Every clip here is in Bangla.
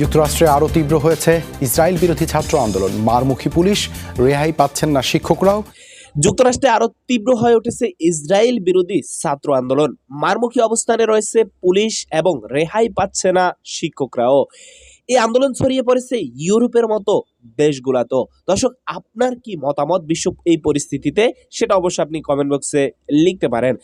যুক্তরাষ্ট্রে আরও তীব্র হয়েছে। ইসরায়েল বিরোধী ছাত্র আন্দোলন। মারমুখী পুলিশ, রেহাই পাচ্ছেন না শিক্ষকরাও। যুক্তরাষ্ট্রে আরও তীব্র হয়ে উঠেছে ইসরায়েল বিরোধী ছাত্র আন্দোলন। মারমুখী অবস্থানে রয়েছে পুলিশ এবং রেহাই পাচ্ছে না শিক্ষকরাও। এই আন্দোলন ছড়িয়ে পড়েছে ইউরোপের মতো দেশগুলাতেও দর্শক, আপনার কি মতামত? বিশ্ব এই পরিস্থিতিতে সেটা অবশ্যই আপনি কমেন্ট বক্সে লিখতে পারেন।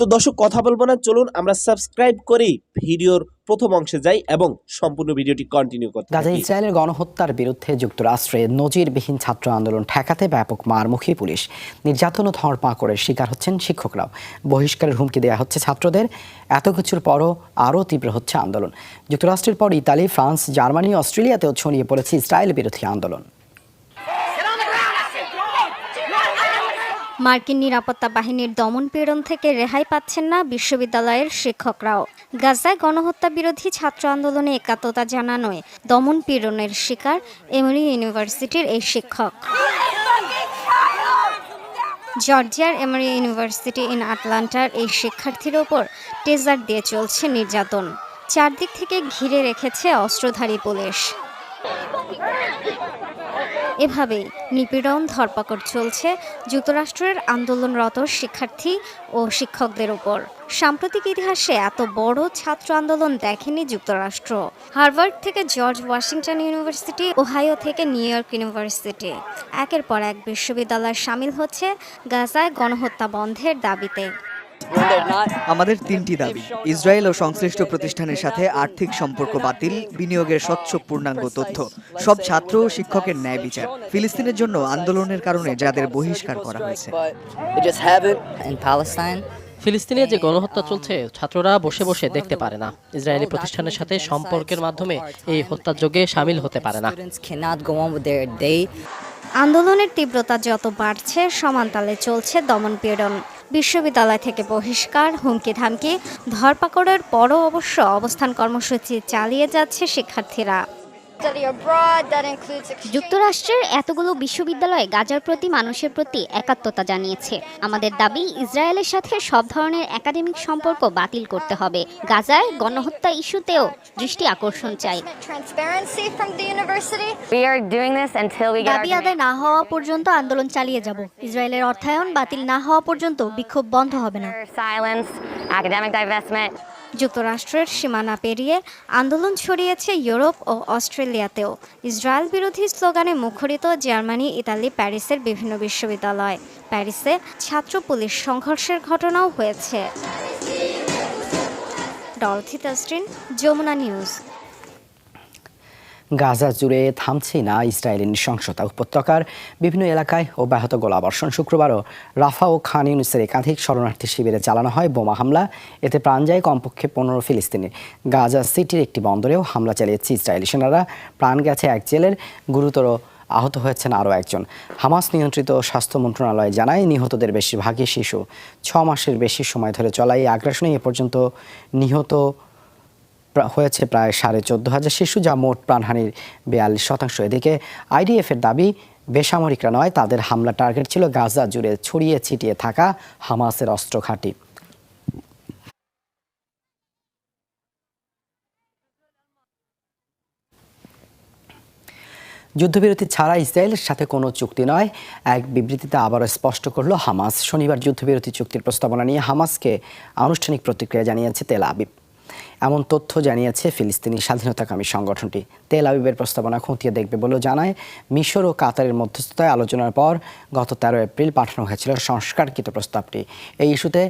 তো দর্শক, কথা বলব না। চলুন, আমরা সাবস্ক্রাইব করি ভিডিওর প্রথম অংশে যাই এবং সম্পূর্ণ ভিডিওটি কন্টিনিউ করতে গাজা ইসরায়েলের গণহত্যার বিরুদ্ধে যুক্তরাষ্ট্রে নজিরবিহীন ছাত্র আন্দোলন ঠেকাতে ব্যাপক মারমুখী পুলিশ। নির্যাতন ও ধরপাকড়ের শিকার হচ্ছেন শিক্ষকরাও। বহিষ্কারের হুমকি দেওয়া হচ্ছে ছাত্রদের। এত কিছুর পরও আরও তীব্র হচ্ছে আন্দোলন। যুক্তরাষ্ট্রের পর ইতালি, ফ্রান্স, জার্মানি, অস্ট্রেলিয়াতেও ছড়িয়ে পড়েছে ইসরায়েল বিরোধী আন্দোলন। মার্কিন নিরাপত্তা বাহিনীর দমন পীড়ন থেকে রেহাই পাচ্ছেন না বিশ্ববিদ্যালয়ের শিক্ষকরাও। গাজায় গণহত্যা বিরোধী ছাত্র আন্দোলনে একাত্মতা জানানোয় দমন পীড়নের শিকার এমরি ইউনিভার্সিটির এই শিক্ষক। জর্জিয়ার এমরি ইউনিভার্সিটি ইন আটলান্টার এই শিক্ষার্থীর ওপর টেজার দিয়ে চলছে নির্যাতন। চারদিক থেকে ঘিরে রেখেছে অস্ত্রধারী পুলিশ। এভাবেই নিপীড়ন, ধরপাকড় চলছে যুক্তরাষ্ট্রের আন্দোলনরত শিক্ষার্থী ও শিক্ষকদের উপর সাম্প্রতিক ইতিহাসে এত বড় ছাত্র আন্দোলন দেখেনি যুক্তরাষ্ট্র। হার্ভার্ড থেকে জর্জ ওয়াশিংটন ইউনিভার্সিটি, ওহাইও থেকে নিউ ইয়র্ক ইউনিভার্সিটি। একের পর এক বিশ্ববিদ্যালয় সামিল হচ্ছে গাজায় গণহত্যা বন্ধের দাবিতে। আমাদের তিনটি দাবি ইসরায়েল ও সংশ্লিষ্ট প্রতিষ্ঠানের সাথে আর্থিক সম্পর্ক বাতিল বিনিয়োগের স্বচ্ছ পূর্ণাঙ্গ তথ্য সব ছাত্র ও শিক্ষকের ন্যায় বিচার ফিলিস্তিনের জন্য আন্দোলনের কারণে যাদের বহিষ্কার করা হয়েছে. ফিলিস্তিনে যে গণহত্যা চলছে ছাত্ররা বসে বসে দেখতে পারে না ইসরায়েলি প্রতিষ্ঠানের সাথে সম্পর্কের মাধ্যমে এই হত্যাযজ্ঞে সামিল হতে পারে না. আন্দোলনের তীব্রতা যত বাড়ছে সমানতালে চলছে দমনপীড়ন বিশ্ববিদ্যালয় থেকে বহিষ্কার হুমকি ধামকি ধরপাকড়ের পরও অবশ্য অবস্থান কর্মসূচি চালিয়ে যাচ্ছে শিক্ষার্থীরা। যুক্তরাষ্ট্রের এতগুলো বিশ্ববিদ্যালয় গাজার প্রতি মানুষের প্রতি একাত্মতা জানিয়েছে। আমাদের দাবি ইসরায়েলের সাথে সব ধরনের একাডেমিক সম্পর্ক বাতিল করতে হবে। গাজায় গণহত্যা ইস্যুতেও দৃষ্টি আকর্ষণ চাই। দাবি আদায় না হওয়া পর্যন্ত আন্দোলন চালিয়ে যাব। ইসরায়েলের অর্থায়ন বাতিল না হওয়া পর্যন্ত বিক্ষোভ বন্ধ হবে না. যুক্তরাষ্ট্রের সীমানা পেরিয়ে আন্দোলন ছড়িয়েছে ইউরোপ ও অস্ট্রেলিয়াতেও। ইসরায়েল বিরোধী স্লোগানে মুখরিত জার্মানি, ইতালি, প্যারিসের বিভিন্ন বিশ্ববিদ্যালয়। প্যারিসে ছাত্র পুলিশ সংঘর্ষের ঘটনাও হয়েছে। ডলথি তাস্ট্রিন যমুনা নিউজ। গাজা জুড়ে থামছেই না ইসরায়েলি নৃশংসতা উপত্যকার বিভিন্ন এলাকায় অব্যাহত গোলাবর্ষণ শুক্রবারও রাফা ও খান ইউনিসের একাধিক শরণার্থী শিবিরে চালানো হয় বোমা হামলা। এতে প্রাণ যায় কমপক্ষে পনেরো ফিলিস্তিনি। গাজা সিটির একটি বন্দরেও হামলা চালিয়েছে ইসরায়েলি সেনারা। প্রাণ গেছে এক জেলের, গুরুতর আহত হয়েছেন আরও একজন। হামাস নিয়ন্ত্রিত স্বাস্থ্য মন্ত্রণালয় জানায়, নিহতদের বেশিরভাগই শিশু। ছ মাসের বেশি সময় ধরে চলা এই আগ্রাসনে এ পর্যন্ত নিহত হয়েছে প্রায় সাড়ে চোদ্দ হাজার শিশু, যা মোট প্রাণহানির বিয়াল্লিশ শতাংশ। এদিকে আইডিএফের দাবি, বেসামরিকরা নয়, তাদের হামলা টার্গেট ছিল গাজা জুড়ে ছড়িয়ে ছিটিয়ে থাকা হামাসের অস্ত্র ঘাঁটি যুদ্ধবিরতি ছাড়া ইসরায়েলের সাথে কোনো চুক্তি নয়। এক বিবৃতিতে আবারও স্পষ্ট করল, হামাস শনিবার যুদ্ধবিরতি চুক্তির প্রস্তাবনা নিয়ে হামাসকে আনুষ্ঠানিক প্রতিক্রিয়া জানিয়েছে তেল আবিব। এমন তথ্য জানিয়েছে ফিলিস্তিনি স্বাধীনতাকামী সংগঠনটি। তেল আবিবের প্রস্তাবনা খতিয়ে দেখবে বলেও জানায়, মিশর ও কাতারের মধ্যস্থতায় আলোচনার পর গত তেরো এপ্রিল পাঠানো হয়েছিল সংস্কারকৃত প্রস্তাবটি। এই ইস্যুতে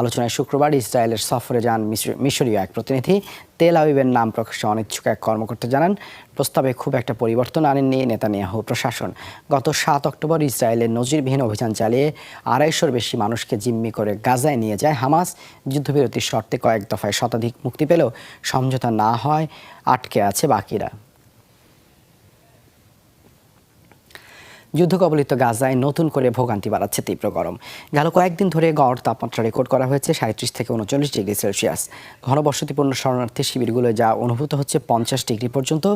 আলোচনায় শুক্রবার ইসরায়েলের সফরে যান মিশরীয় এক প্রতিনিধি। তেল আবিবের নাম প্রকাশে অনিচ্ছুক এক কর্মকর্তা জানান, প্রস্তাবে খুব একটা পরিবর্তন আনেননি নেতানিয়াহু প্রশাসন। গত সাত অক্টোবর ইসরায়েলের নজিরবিহীন অভিযান চালিয়ে আড়াইশোর বেশি মানুষকে জিম্মি করে গাজায় নিয়ে যায় হামাস। যুদ্ধবিরতির শর্তে কয়েক দফায় শতাধিক মুক্তি পেলেও সমঝোতা না হয়, আটকে আছে বাকিরা। যুদ্ধকবলিত গাজায় নতুন করে ভোগান্তি বাড়াচ্ছে তীব্র গরম। গেল কয়েকদিন ধরে গড় তাপমাত্রা রেকর্ড করা হয়েছে সাঁত্রিশ থেকে উনচল্লিশ ডিগ্রি সেলসিয়াস। ঘনবসতিপূর্ণ শরণার্থী শিবিরগুলো যা অনুভূত হচ্ছে পঞ্চাশ ডিগ্রি পর্যন্ত।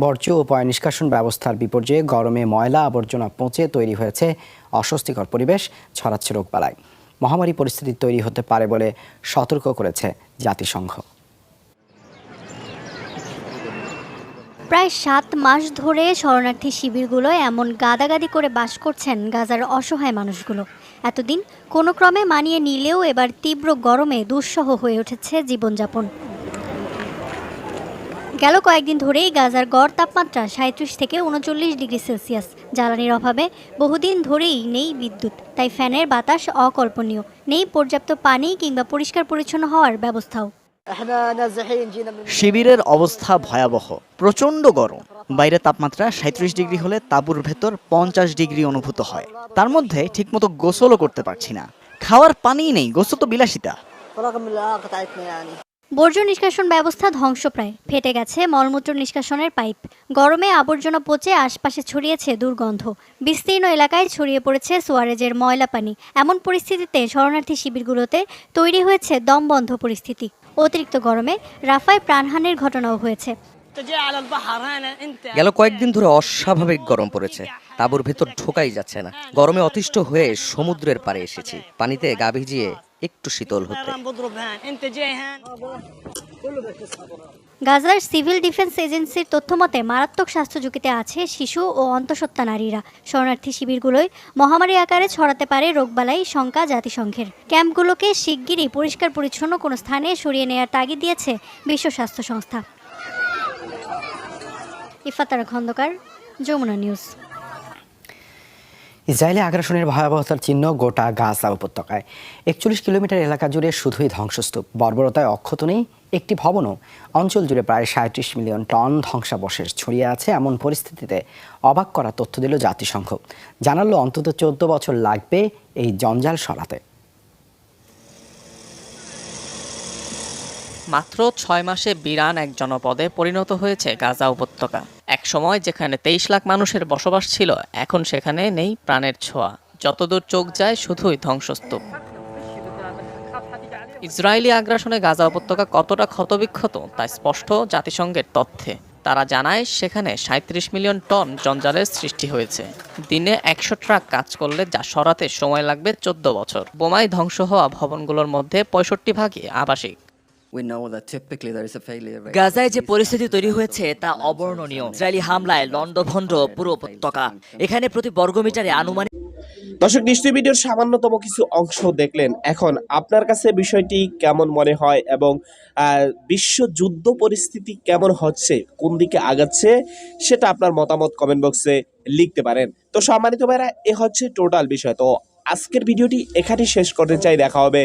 বর্জ্য ও পয় নিষ্কাশন ব্যবস্থার বিপর্যয়ে গরমে ময়লা আবর্জনা পচে তৈরি হয়েছে অস্বস্তিকর পরিবেশ, ছড়াচ্ছে রোগবালাই। মহামারী পরিস্থিতি তৈরি হতে পারে বলে সতর্ক করেছে জাতিসংঘ। প্রায় সাত মাস ধরে শরণার্থী শিবিরগুলোয় এমন গাদাগাদি করে বাস করছেন গাজার অসহায় মানুষগুলো। এতদিন কোনো ক্রমে মানিয়ে নিলেও এবার তীব্র গরমে দুঃসহ হয়ে উঠেছে জীবনযাপন। গেল কয়েকদিন ধরেই গাজার গড় তাপমাত্রা সাঁত্রিশ থেকে উনচল্লিশ ডিগ্রি সেলসিয়াস। জ্বালানির অভাবে বহুদিন ধরেই নেই বিদ্যুৎ, তাই ফ্যানের বাতাস অকল্পনীয়। নেই পর্যাপ্ত পানি কিংবা পরিষ্কার পরিচ্ছন্ন হওয়ার ব্যবস্থাও। শিবিরের অবস্থা ভয়াবহ। প্রচণ্ড গরম। বাইরে তাপমাত্রা সাঁত্রিশ ডিগ্রি হলে তাঁবুর ভেতর পঞ্চাশ ডিগ্রি অনুভূত হয়। তার মধ্যে ঠিকমতো গোসলও করতে পারছি না। খাওয়ার পানি নেই গোসল তো বিলাসিতা। বর্জ্য নিষ্কাশন ব্যবস্থা ধ্বংসপ্রায় ফেটে গেছে মলমূত্র নিষ্কাশনের পাইপ। গরমে আবর্জনা পচে আশপাশে ছড়িয়েছে দুর্গন্ধ। বিস্তীর্ণ এলাকায় ছড়িয়ে পড়েছে সোয়ারেজের ময়লা পানি। এমন পরিস্থিতিতে শরণার্থী শিবিরগুলোতে তৈরি হয়েছে দমবন্ধ পরিস্থিতি। অতিরিক্ত গরমে রাফায় প্রাণহানির ঘটনাও হয়েছে। গেল কয়েকদিন ধরে অস্বাভাবিক গরম পড়েছে। তাবুর ভেতর ঢোকাই যাচ্ছে না। গরমে অতিষ্ঠ হয়ে সমুদ্রের পারে এসেছি। পানিতে গা ভিজিয়ে একটু শীতল হতে। গাজার সিভিল ডিফেন্স এজেন্সির তথ্যমতে, মারাত্মক স্বাস্থ্য ঝুঁকিতে আছে শিশু ও অন্তঃসত্ত্বা নারীরা। শরণার্থী শিবিরগুলোয় মহামারী আকারে ছড়াতে পারে রোগবালাই শঙ্কা জাতিসংঘের। ক্যাম্পগুলোকে শিগগিরই পরিষ্কার পরিচ্ছন্ন কোনো স্থানে সরিয়ে নেয়ার তাগিদ দিয়েছে বিশ্ব স্বাস্থ্য সংস্থা। ইফাতারা খন্দকার, যমুনা নিউজ। ইসরায়েলি আগ্রাসনের ভয়াবহতার চিহ্ন গোটা গাজা উপত্যকায়। একচল্লিশ কিলোমিটার এলাকা জুড়ে শুধুই ধ্বংসস্তূপ। বর্বরতায় অক্ষত নেই একটি ভবনও অঞ্চল জুড়ে প্রায় সাঁত্রিশ মিলিয়ন টন ধ্বংসাবশেষ ছড়িয়ে আছে এমন পরিস্থিতিতে অবাক করা তথ্য দিল জাতিসংঘ। জানালো অন্তত চোদ্দ বছর লাগবে এই জঞ্জাল সরাতে। মাত্র ছয় মাসে বিরান এক জনপদে পরিণত হয়েছে গাজা উপত্যকা। এক সময় যেখানে তেইশ লাখ মানুষের বসবাস ছিল, এখন সেখানে নেই প্রাণের ছোঁয়া। যতদূর চোখ যায় শুধুই ধ্বংসস্তূপ। ইসরায়েলি আগ্রাসনে গাজা উপত্যকা কতটা ক্ষতবিক্ষত তা স্পষ্ট জাতিসংঘের তথ্যে। তারা জানায় সেখানে সাঁত্রিশ মিলিয়ন টন জঞ্জালের সৃষ্টি হয়েছে। দিনে একশো ট্রাক কাজ করলে যা সরাতে সময় লাগবে চোদ্দ বছর। বোমায় ধ্বংস হওয়া ভবনগুলোর মধ্যে পঁয়ষট্টি ভাগই আবাসিক। গাজায় যে পরিস্থিতি তৈরি হয়েছে তা অবর্ণনীয়। ইসরায়েলি হামলায় লন্ডভন্ড পুরো উপত্যকা। এখানে প্রতি বর্গমিটারে আনুমানিক দর্শক নিশ্চয়ই ভিডিওর সামান্যতম কিছু অংশ দেখলেন। এখন আপনার কাছে বিষয়টি কেমন মনে হয় এবং আহ, বিশ্ব যুদ্ধ পরিস্থিতি কেমন হচ্ছে কোন দিকে আগাচ্ছে সেটা আপনার মতামত কমেন্ট বক্সে লিখতে পারেন। তো সম্মানিত ভাইরা এ হচ্ছে টোটাল বিষয়। তো আজকের ভিডিওটি এখানেই শেষ করতে চাই। দেখা হবে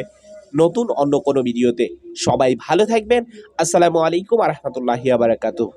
নতুন অন্য কোনো ভিডিওতে। সবাই ভালো থাকবেন। আসসালামু আলাইকুম আ রহমতুল্লাহি আবারাকাতুহ